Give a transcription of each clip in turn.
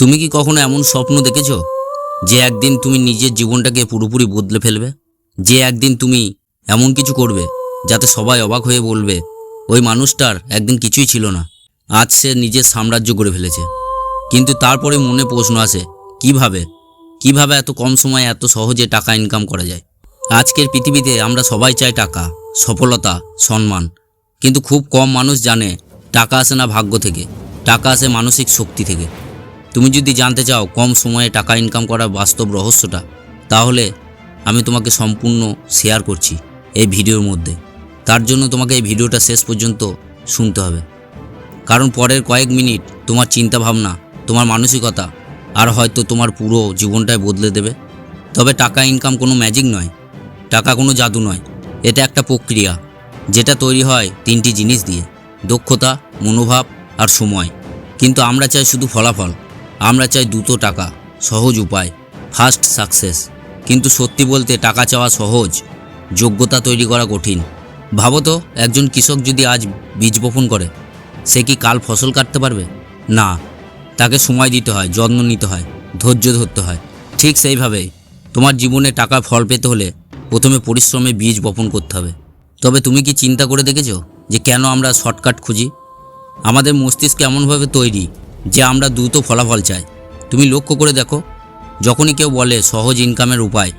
তুমি কি কখনো এমন স্বপ্ন দেখেছ? যে একদিন তুমি নিজের জীবনটাকে পুরোপুরি বদলে ফেলবে? যে একদিন তুমি এমন কিছু করবে, যাতে সবাই অবাক হয়ে বলবে, ওই মানুষটার একদিন কিছুই ছিল না। আজ সে নিজের সাম্রাজ্য করে ফেলেছে। কিন্তু তারপরে মনে প্রশ্ন আসে, কীভাবে? কীভাবে এত কম সময়ে এত সহজে টাকা ইনকাম করা যায়? আজকের পৃথিবীতে আমরা সবাই চাই টাকা, সফলতা, সম্মান। কিন্তু খুব কম মানুষ জানে, টাকা আসে না ভাগ্য থেকে। টাকা আসে মানসিক শক্তি থেকে। তুমি যদি জানতে চাও কম সময়ে টাকা ইনকাম করার বাস্তব রহস্যটা, তাহলে আমি তোমাকে সম্পূর্ণ শেয়ার করছি এই ভিডিওর মধ্যে। তার জন্য তোমাকে এই ভিডিওটা শেষ পর্যন্ত শুনতে হবে। কারণ পরের কয়েক মিনিট তোমার চিন্তা ভাবনা তোমার মানসিকতা, আর হয়তো তোমার পুরো জীবনটাই বদলে দেবে। তবে টাকা ইনকাম কোনো ম্যাজিক নয়, টাকা কোনো জাদু নয়। এটা একটা প্রক্রিয়া, যেটা তৈরি হয় তিনটি জিনিস দিয়ে, দক্ষতা, মনোভাব, আর সময়। কিন্তু আমরা চাই শুধু ফলাফল। আমরা চাই দ্রুত টাকা, সহজ উপায়, ফাস্ট সাকসেস। কিন্তু সত্যি বলতে টাকা চাওয়া সহজ, যোগ্যতা তৈরি করা কঠিন। ভাবো তো, একজন কৃষক যদি আজ বীজ বপন করে, সে কি কাল ফসল কাটতে পারবে? না, তাকে সময় দিতে হয়, যত্ন নিতে হয়, ধৈর্য ধরতে হয়। ঠিক সেইভাবেই, তোমার জীবনে টাকা ফল পেতে হলে প্রথমে পরিশ্রমে বীজ বপন করতে হবে। তবে তুমি কি চিন্তা করে দেখেছ যে কেন আমরা শর্টকাট খুঁজি? আমাদের মস্তিষ্ক এমনভাবে তৈরি যে আমরা দ্রুত ফলাফল চাই। তুমি লক্ষ্য করে দেখো, যখনই কেউ বলে সহজ ইনকামের উপায়,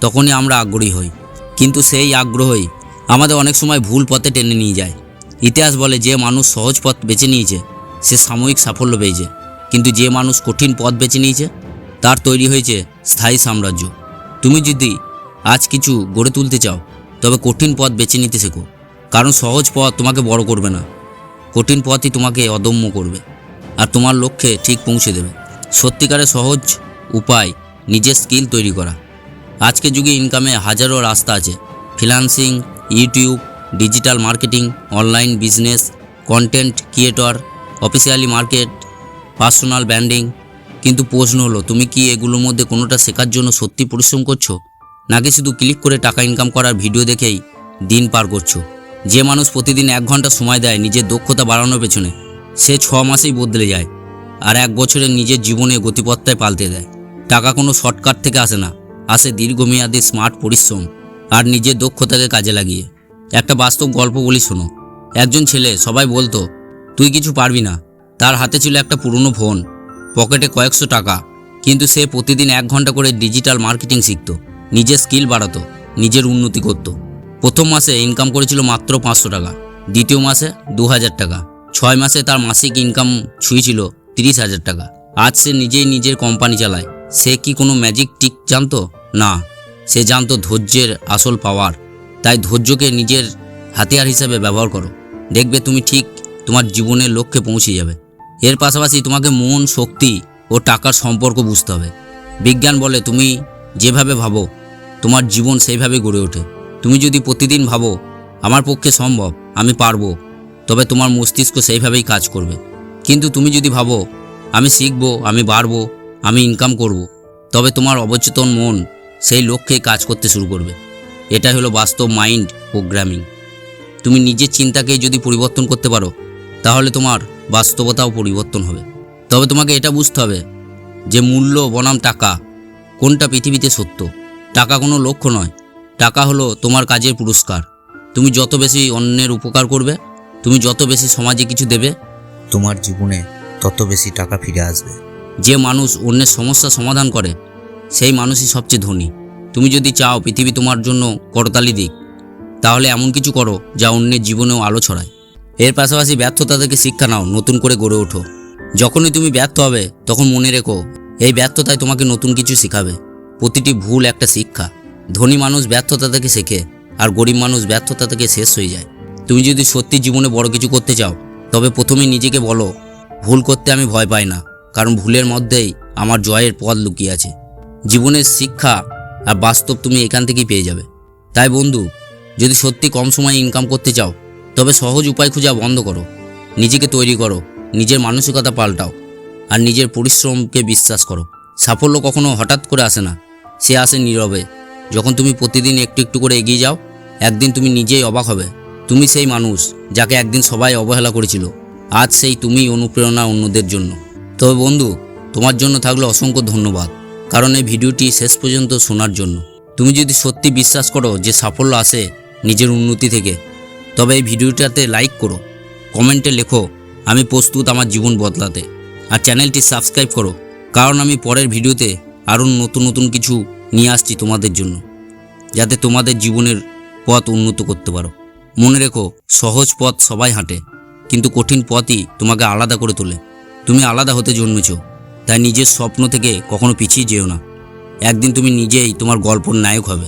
তখনই আমরা আগ্রহী হই। কিন্তু সেই আগ্রহই আমাদের অনেক সময় ভুল পথে টেনে নিয়ে যায়। ইতিহাস বলে, যে মানুষ সহজ পথ বেছে নিয়েছে, সে সাময়িক সাফল্য পেয়েছে। কিন্তু যে মানুষ কঠিন পথ বেছে নিয়েছে, তার তৈরি হয়েছে স্থায়ী সাম্রাজ্য। তুমি যদি আজ কিছু গড়ে তুলতে চাও, তবে কঠিন পথ বেছে নিতে শেখো। কারণ সহজ পথ তোমাকে বড় করবে না। কঠিন পথই তোমাকে অদম্য করবে। আর তোমার লক্ষ্যে ঠিক পৌঁছে দেবে। সত্যিকারের সহজ উপায় নিজের স্কিল তৈরি করা। আজকের যুগে ইনকামে হাজারো রাস্তা আছে। Freelancing, YouTube, digital marketing, online business content creator officially market personal branding কিন্তু প্রশ্ন হলো, তুমি কি এগুলোর মধ্যে কোনোটা শেখার জন্য সত্যি পরিশ্রম করছ? নাকি শুধু ক্লিক করে টাকা ইনকাম করার ভিডিও দেখেই দিন পার করছ? যে মানুষ প্রতিদিন এক ঘণ্টা সময় দেয়, নিজের দক্ষতা বাড়ানোর পেছনে। সে ছ মাসেই বদলে যায় আর এক বছরে নিজের জীবনে গতিপথটায় পাল্টে দেয়। টাকা কোনো শর্টকাট থেকে আসে না, আসে দীর্ঘমেয়াদী স্মার্ট পরিশ্রম আর নিজের দক্ষতাকে কাজে লাগিয়ে। একটা বাস্তব গল্প বলি শোনো। একজন ছেলে, সবাই বলতো, তুই কিছু পারবি না। তার হাতে ছিল একটা পুরনো ফোন, পকেটে কয়েকশো টাকা, কিন্তু সে প্রতিদিন এক ঘণ্টা করে ডিজিটাল মার্কেটিং শিখতো, নিজের স্কিল বাড়াতো, নিজের উন্নতি করত। প্রথম মাসে ইনকাম করেছিল মাত্র পাঁচশো টাকা, দ্বিতীয় মাসে দু হাজার টাকা। ছয় মাসে তার মাসিক ইনকাম ছুঁয়েছিল তিরিশ হাজার টাকা। আজ সে নিজেই নিজের কোম্পানি চালায়। সে কি কোনো ম্যাজিক টিক জানতো? না। সে জানতো ধৈর্যের আসল পাওয়ার তাই ধৈর্যকে নিজের হাতিয়ার হিসেবে ব্যবহার করো। দেখবে তুমি ঠিক তোমার জীবনের লক্ষ্যে পৌঁছে যাবে। এর পাশাপাশি তোমাকে মন, শক্তি ও টাকার সম্পর্ক বুঝতে হবে। বিজ্ঞান বলে তুমি যেভাবে ভাবো, তোমার জীবন সেইভাবে গড়ে ওঠে। তুমি যদি প্রতিদিন ভাবো, আমার পক্ষে সম্ভব, আমি পারব তবে তোমার মস্তিষ্ক সেইভাবেই কাজ করবে। কিন্তু তুমি যদি ভাবো, আমি শিখব, আমি বাড়বো, আমি ইনকাম করব। তবে তোমার অবচেতন মন সেই লক্ষ্যে কাজ করতে শুরু করবে। এটা হলো বাস্তব মাইন্ড প্রোগ্রামিং তুমি নিজের চিন্তাকে যদি পরিবর্তন করতে পারো, তাহলে তোমার বাস্তবতাও পরিবর্তন হবে। তবে তোমাকে এটা বুঝতে হবে যে মূল্য, বনাম টাকা কোনটা পৃথিবীতে সত্য। টাকা কোনো লক্ষ্য নয়। টাকা হলো তোমার কাজের পুরস্কার। তুমি যত বেশি অন্যের উপকার করবে তুমি যত বেশি সমাজে কিছু দেবে তোমার জীবনে তত বেশি টাকা ফিরে আসবে। যে মানুষ অন্যের সমস্যা সমাধান করে সেই মানুষই সবচেয়ে ধনী। তুমি যদি চাও পৃথিবী তোমার জন্য করতালি দিক তাহলে এমন কিছু করো যা অন্যের জীবনেও আলো ছড়ায়। এর পাশাপাশি ব্যর্থতা থেকে শিক্ষা নাও নতুন করে গড়ে ওঠো। যখনই তুমি ব্যর্থ হবে তখন মনে রেখো এই ব্যর্থতায় তোমাকে নতুন কিছু শেখাবে। প্রতিটি ভুল একটা শিক্ষা। ধনী মানুষ ব্যর্থতা থেকে শেখে আর গরিব মানুষ ব্যর্থতা থেকে শেষ হয়ে যায়। তুমি যদি সত্যি জীবনে বড় কিছু করতে চাও, তবে প্রথমে নিজেকে বলো, ভুল করতে আমি ভয় পাই না, কারণ ভুলের মধ্যেই আমার জয়ের পথ লুকিয়ে আছে। জীবনের শিক্ষা আর বাস্তব তুমি এখান থেকেই পেয়ে যাবে। তাই বন্ধু, যদি সত্যি কম সময়ে ইনকাম করতে চাও, তবে সহজ উপায় খোঁজা বন্ধ করো। নিজেকে তৈরি করো, নিজের মানসিকতা পাল্টাও, আর নিজের পরিশ্রমকে বিশ্বাস করো। সাফল্য কখনো হঠাৎ করে আসে না, সে আসে নীরবে। যখন তুমি প্রতিদিন একটু একটু করে এগিয়ে যাও, একদিন তুমি নিজেই অবাক হবে। তুমি সেই মানুষ যাকে একদিন সবাই অবহেলা করেছিল। আজ সেই তুমি অনুপ্রেরণা অন্যদের জন্য। তবে বন্ধু, তোমার জন্য থাকল অসংখ্য ধন্যবাদ, কারণ এই ভিডিওটি শেষ পর্যন্ত শোনার জন্য। তুমি যদি সত্যি বিশ্বাস করো যে সাফল্য আসে নিজের উন্নতি থেকে, তবে এই ভিডিওটাতে লাইক করো, কমেন্টে লেখো, আমি প্রস্তুত আমার জীবন বদলাতে। আর চ্যানেলটি সাবস্ক্রাইব করো, কারণ আমি পরের ভিডিওতে আরও নতুন নতুন কিছু নিয়ে আসছি তোমাদের জন্য, যাতে তোমাদের জীবনের পথ উন্নত করতে পারো। মনে রেখো, সহজ পথ সবাই হাঁটে, কিন্তু কঠিন পথই তোমাকে আলাদা করে তোলে। তুমি আলাদা হতে জন্মেছ, তাই নিজের স্বপ্ন থেকে কখনো পিছিয়ে যেও না। একদিন তুমি নিজেই তোমার গল্পর নায়ক হবে।